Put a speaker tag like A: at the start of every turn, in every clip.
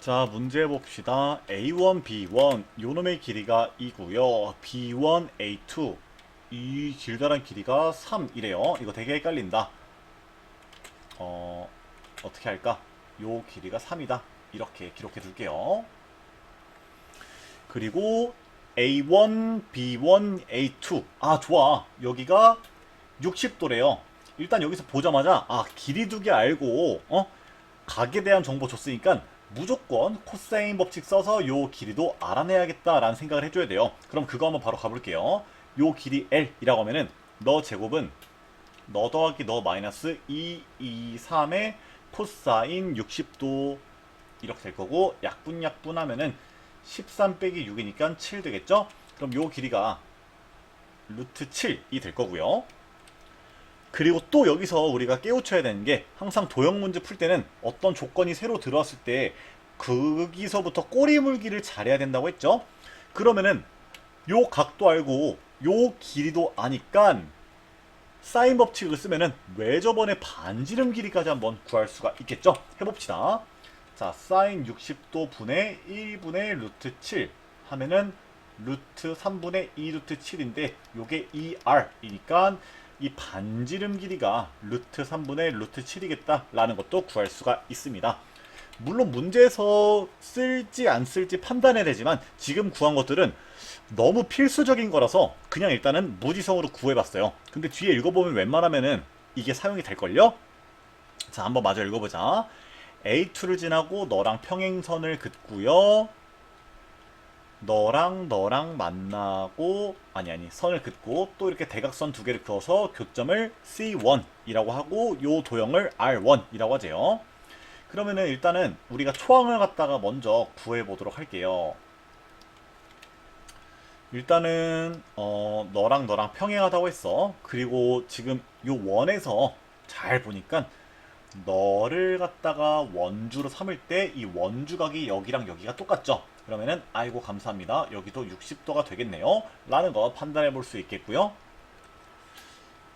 A: 자, 문제 봅시다. A1, B1 요놈의 길이가 2고요. B1, A2 이 길다란 길이가 3 이래요. 이거 되게 헷갈린다. 어, 어떻게 할까? 요 길이가 3이다. 이렇게 기록해 둘게요. 그리고 A1, B1, A2 아, 좋아. 여기가 60도래요. 일단 여기서 보자마자 아, 길이 두 개 알고 어? 각에 대한 정보 줬으니까 무조건 코사인 법칙 써서 요 길이도 알아내야겠다라는 생각을 해줘야 돼요. 그럼 그거 한번 바로 가볼게요. 요 길이 L이라고 하면은 너 제곱은 너 더하기 너 마이너스 2, 2, 3의 코사인 60도 이렇게 될 거고 약분 약분 하면은 13 빼기 6이니까 7 되겠죠? 그럼 요 길이가 루트 7이 될 거고요. 그리고 또 여기서 우리가 깨우쳐야 되는 게 항상 도형 문제 풀 때는 어떤 조건이 새로 들어왔을 때 거기서부터 꼬리 물기를 잘해야 된다고 했죠. 그러면은 요 각도 알고 요 길이도 아니까 사인 법칙을 쓰면은 외접원의 반지름 길이까지 한번 구할 수가 있겠죠. 해봅시다. 자, 사인 60도 분의 1분의 루트 7 하면은 루트 3분의 2 루트 7인데 요게 2r이니까 이 반지름 길이가 루트 3분의 루트 7이겠다 라는 것도 구할 수가 있습니다. 물론 문제에서 쓸지 안 쓸지 판단해야 되지만 지금 구한 것들은 너무 필수적인 거라서 그냥 일단은 무지성으로 구해봤어요. 근데 뒤에 읽어보면 웬만하면은 이게 사용이 될걸요? 자, 한번 마저 읽어보자. A2를 지나고 너랑 평행선을 긋고요. 너랑 너랑 만나고 아니 아니 선을 긋고 또 이렇게 대각선 두 개를 그어서 교점을 C1이라고 하고 요 도형을 R1이라고 하재요. 그러면은 일단은 우리가 초항을 갖다가 먼저 구해 보도록 할게요. 일단은 어 너랑 너랑 평행하다고 했어. 그리고 지금 요 원에서 잘 보니까 너를 갖다가 원주로 삼을 때 이 원주각이 여기랑 여기가 똑같죠. 그러면은 아이고 감사합니다. 여기도 60도가 되겠네요. 라는 거 판단해 볼 수 있겠고요.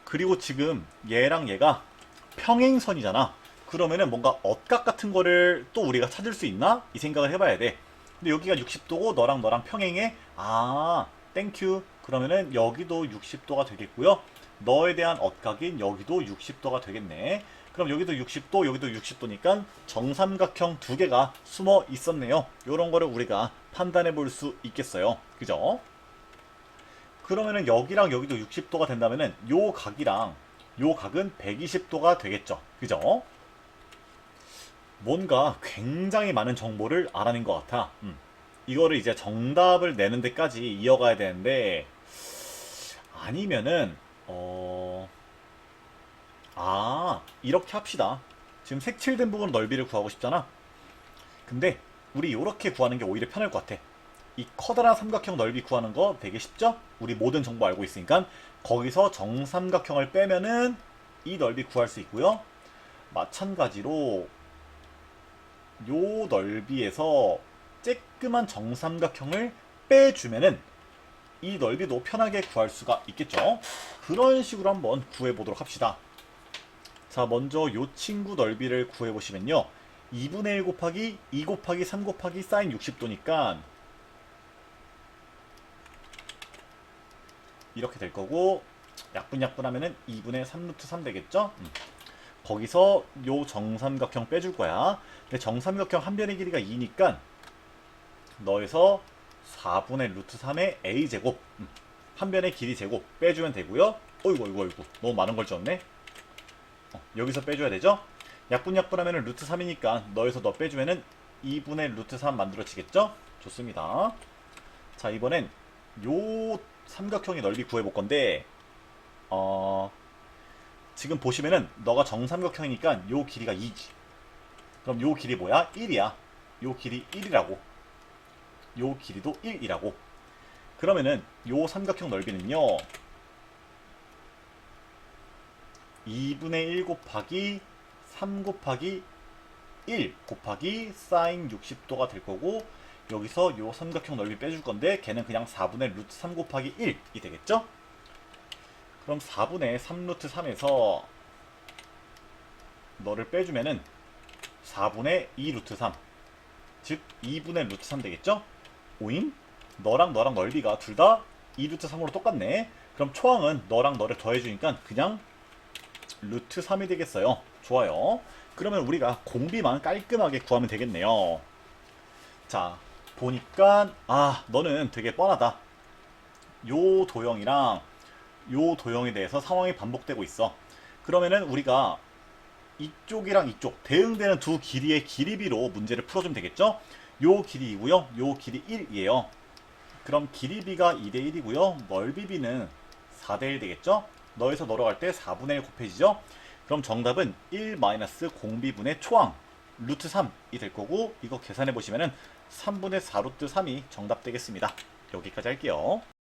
A: 그리고 지금 얘랑 얘가 평행선이잖아. 그러면은 뭔가 엇각 같은 거를 또 우리가 찾을 수 있나? 이 생각을 해봐야 돼. 근데 여기가 60도고 너랑 너랑 평행해. 아, 땡큐. 그러면은 여기도 60도가 되겠고요. 너에 대한 엇각인 여기도 60도가 되겠네. 그럼 여기도 60도, 여기도 60도니까 정삼각형 두 개가 숨어 있었네요. 이런 거를 우리가 판단해 볼 수 있겠어요. 그죠? 그러면은 여기랑 여기도 60도가 된다면은 요 각이랑 요 각은 120도가 되겠죠. 그죠? 뭔가 굉장히 많은 정보를 알아낸 것 같아. 음. 이거를 이제 정답을 내는 데까지 이어가야 되는데 아니면은 어... 아 이렇게 합시다. 지금 색칠된 부분 넓이를 구하고 싶잖아. 근데 우리 이렇게 구하는 게 오히려 편할 것 같아. 이 커다란 삼각형 넓이 구하는 거 되게 쉽죠? 우리 모든 정보 알고 있으니까 거기서 정삼각형을 빼면은 이 넓이 구할 수 있고요. 마찬가지로 요 넓이에서 쬐끄만 정삼각형을 빼주면은 이 넓이도 편하게 구할 수가 있겠죠. 그런 식으로 한번 구해보도록 합시다. 자, 먼저 요 친구 넓이를 구해보시면요. 2분의 1 곱하기 2 곱하기 3 곱하기 사인 60도니까 이렇게 될 거고 약분약분 하면은 2분의 3루트 3 되겠죠? 음. 거기서 요 정삼각형 빼줄 거야. 근데 정삼각형 한 변의 길이가 2니까 너에서 4분의 루트 3의 a제곱 음. 한 변의 길이 제곱 빼주면 되고요. 어이구 어이구 어이구 너무 많은 걸 줬네. 어, 여기서 빼줘야 되죠? 약분 약분 하면은 루트 3이니까 너에서 너 빼주면은 2분의 루트 3 만들어지겠죠? 좋습니다. 자 이번엔 요 삼각형의 넓이 구해볼 건데 어 지금 보시면은 너가 정삼각형이니까 요 길이가 2지. 그럼 요 길이 뭐야? 1이야. 요 길이 1이라고. 요 길이도 1이라고. 그러면은 요 삼각형 넓이는요. 2분의 1 곱하기 3 곱하기 1 곱하기 사인 60도가 될 거고 여기서 요 삼각형 넓이 빼줄 건데 걔는 그냥 4분의 루트 3 곱하기 1이 되겠죠? 그럼 4분의 3 루트 3에서 너를 빼주면은 4분의 2 루트 3 즉 2분의 루트 3 되겠죠? 오잉? 너랑 너랑 넓이가 둘 다 2루트 3으로 똑같네. 그럼 초항은 너랑 너를 더해주니까 그냥 루트 3이 되겠어요. 좋아요. 그러면 우리가 공비만 깔끔하게 구하면 되겠네요. 자, 보니까 아, 너는 되게 뻔하다. 요 도형이랑 요 도형에 대해서 상황이 반복되고 있어. 그러면은 우리가 이쪽이랑 이쪽 대응되는 두 길이의 길이비로 문제를 풀어주면 되겠죠? 요 길이이고요. 요 길이 1이에요. 그럼 길이비가 2대 1이고요. 넓이비는 4대 1 되겠죠? 너에서 너로 갈 때 4분의 1 곱해지죠? 그럼 정답은 1 마이너스 공비분의 초항 루트 3이 될 거고 이거 계산해 보시면은 3분의 4 루트 3이 정답 되겠습니다. 여기까지 할게요.